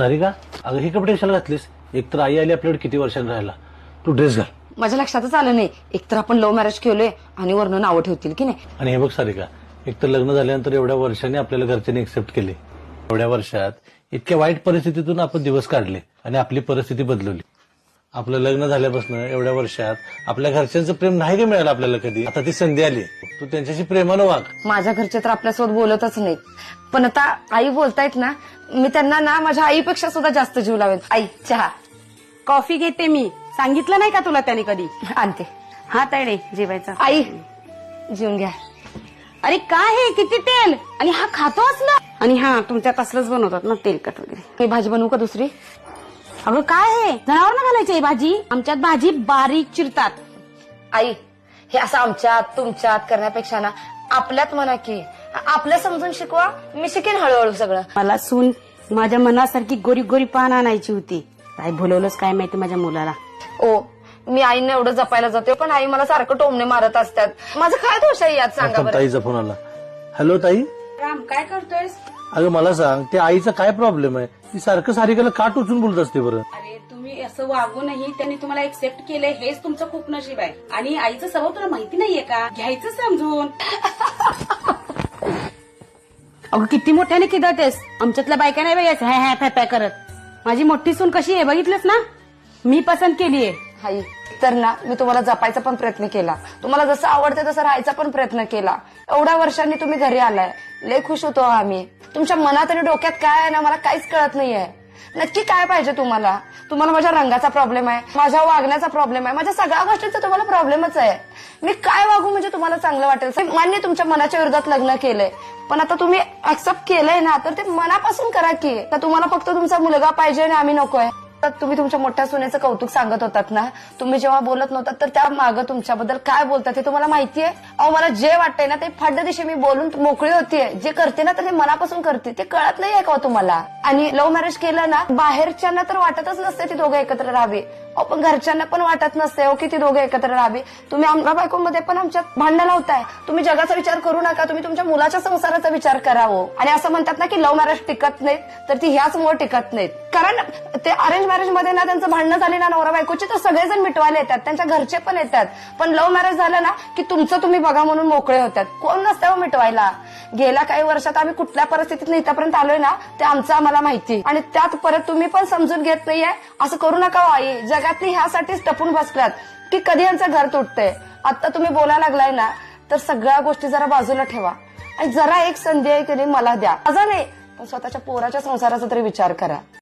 सारिका अगं हे कपडे कशाला घातलीस? एक तर आई आली आपल्याकडे किती वर्षांनी राहायला. तू ड्रेस घाल. माझ्या लक्षातच आलं नाही. एकतर आपण लव्ह मॅरेज केलोय आणि वर्ण नावं ठेवतील की नाही? आणि हे बघ सारिका एक तर लग्न झाल्यानंतर एवढ्या वर्षांनी आपल्याला घरच्यांनी एक्सेप्ट केले. एवढ्या वर्षात इतक्या वाईट परिस्थितीतून आपण दिवस काढले आणि आपली परिस्थिती बदलवली. आपलं लग्न झाल्यापासून एवढ्या वर्षात आपल्या घरच्यांचं प्रेम नाही का मिळालं आपल्याला कधी. आता ती संधी आली. तू त्यांच्याशी प्रेमानं वाग. माझ्या घरचे तर आपल्यासोबत बोलतच नाहीत. पण आता आई बोलतायत ना मी त्यांना ना माझ्या आईपेक्षा सुद्धा जास्त जीव लावेन. आई चहा. कॉफी घेते मी. सांगितलं नाही का तुला त्याने कधी? आणते. हा तायडे जेवायचा. आई जेवून घ्या. अरे काय हे? किती तेल? आणि हा खातो असला आणि हा तुमच्यात असलंच बनवतात ना तेलकट वगैरे. मी भाजी बनवू का दुसरी? अगं काय हे? जनावर ना घालायची ही भाजी? आमच्यात भाजी बारीक चिरतात. आई हे असं आमच्यात तुमच्यात करण्यापेक्षा ना आपल्यात म्हणा की आपल्या समजून शिकवा मी शिकेन हळूहळू सगळं. मला सून माझ्या मनासारखी गोरी गोरी पान आणायची होती. काय बोलवलंच काय माहिती माझ्या मुलाला? ओ मी आईने एवढं जपायला जाते पण आई मला सारखं टोमणे मारत असतात. माझं काय दोष आहे यात? सांगा आता बरं. ताईचा फोन आला. हॅलो ताई? राम काय करतोय अगं मला सांग त्या आईचा काय प्रॉब्लेम आहे? ती सारखं सारिकाला का टोचून बोलत असते बरं. अरे तुम्ही असं वागूनही त्यांनी तुम्हाला एक्सेप्ट केलंय हेच तुमचं खूप नशीब आहे. आणि आईचं स्वभाव तुला माहिती नाहीये का? घ्यायचं समजून. अगं किती मोठ्याने किदतेस आमच्यातल्या बायका नाही बघायचं हॅ हॅ फॅ फॅ करत. माझी मोठी सून कशी आहे बघितलंस ना? मी पसंत केलीये. आई तर ना मी तुम्हाला जपायचा पण प्रयत्न केला. तुम्हाला जसं आवडतं तसं राहायचा पण प्रयत्न केला. एवढ्या वर्षांनी तुम्ही घरी आलाय. लय खुश होतो आम्ही. तुमच्या मनात आणि डोक्यात काय आहे ना मला काहीच कळत नाहीये. नक्की काय पाहिजे तुम्हाला? तुम्हाला माझ्या रंगाचा प्रॉब्लेम आहे माझ्या वागण्याचा प्रॉब्लेम आहे माझ्या सगळ्या गोष्टींचा तुम्हाला प्रॉब्लेमच आहे. मी काय वागू म्हणजे तुम्हाला चांगलं वाटेल? मान्य तुमच्या मनाच्या विरोधात लग्न केलंय पण आता तुम्ही ऍक्सेप्ट केलंय ना तर ते मनापासून करा की. तर तुम्हाला फक्त तुमचा मुलगा पाहिजे आणि आम्ही नकोय. तुम्ही तुमच्या मोठ्या सुनेचं कौतुक सांगत होतात ना? तुम्ही जेव्हा बोलत नव्हतात तर त्या मागं तुमच्याबद्दल काय बोलतात हे तुम्हाला माहितीये? अहो मला जे वाटतंय ना ते फड्ड दिशे मी बोलून मोकळी होतीये. जे करते ना तर ते मनापासून करते. ते कळत नाहीये का हो तुम्हाला? आणि लव्ह मॅरेज केलं ना बाहेरच्यांना तर वाटतच नसते ते दोघं एकत्र राहावे. पण घरच्यांना पण वाटत नसते हो की ती एकत्र राहावी? तुम्ही आमच्या बायकोमध्ये पण आमच्यात भांडण लावताय. तुम्ही जगाचा विचार करू नका. तुम्ही तुमच्या मुलाच्या संसाराचा विचार करावं हो. आणि असं म्हणतात ना की लव्ह मॅरेज टिकत नाहीत तर ती ह्याच मुळे टिकत नाहीत. कारण ते अरेंज मॅरेजमध्ये ना त्यांचं भांडणं झालं ना नवरा बायकोची तर सगळेजण मिटवायला येतात. त्यांच्या घरचे पण येतात. पण लव्ह मॅरेज झालं ना की तुमचं तुम्ही बघा म्हणून मोकळे होतात. कोण नसतं हो मिटवायला. गेल्या काही वर्षात आम्ही कुठल्या परिस्थितीत इथपर्यंत आलोय ना ते आमचं आम्हाला माहिती. आणि त्यात परत तुम्ही पण समजून घेत नाहीये. असं करू नका हो आई. जगातली ह्यासाठीच टपून बसलात की कधी यांचं घर तुटतंय? आता तुम्ही बोलायला लागलाय ना तर सगळ्या गोष्टी जरा बाजूला ठेवा. आणि जरा एक संधी आहे की नाही मला द्या. माझा नाही पण स्वतःच्या पोराच्या संसाराचा तरी विचार करा.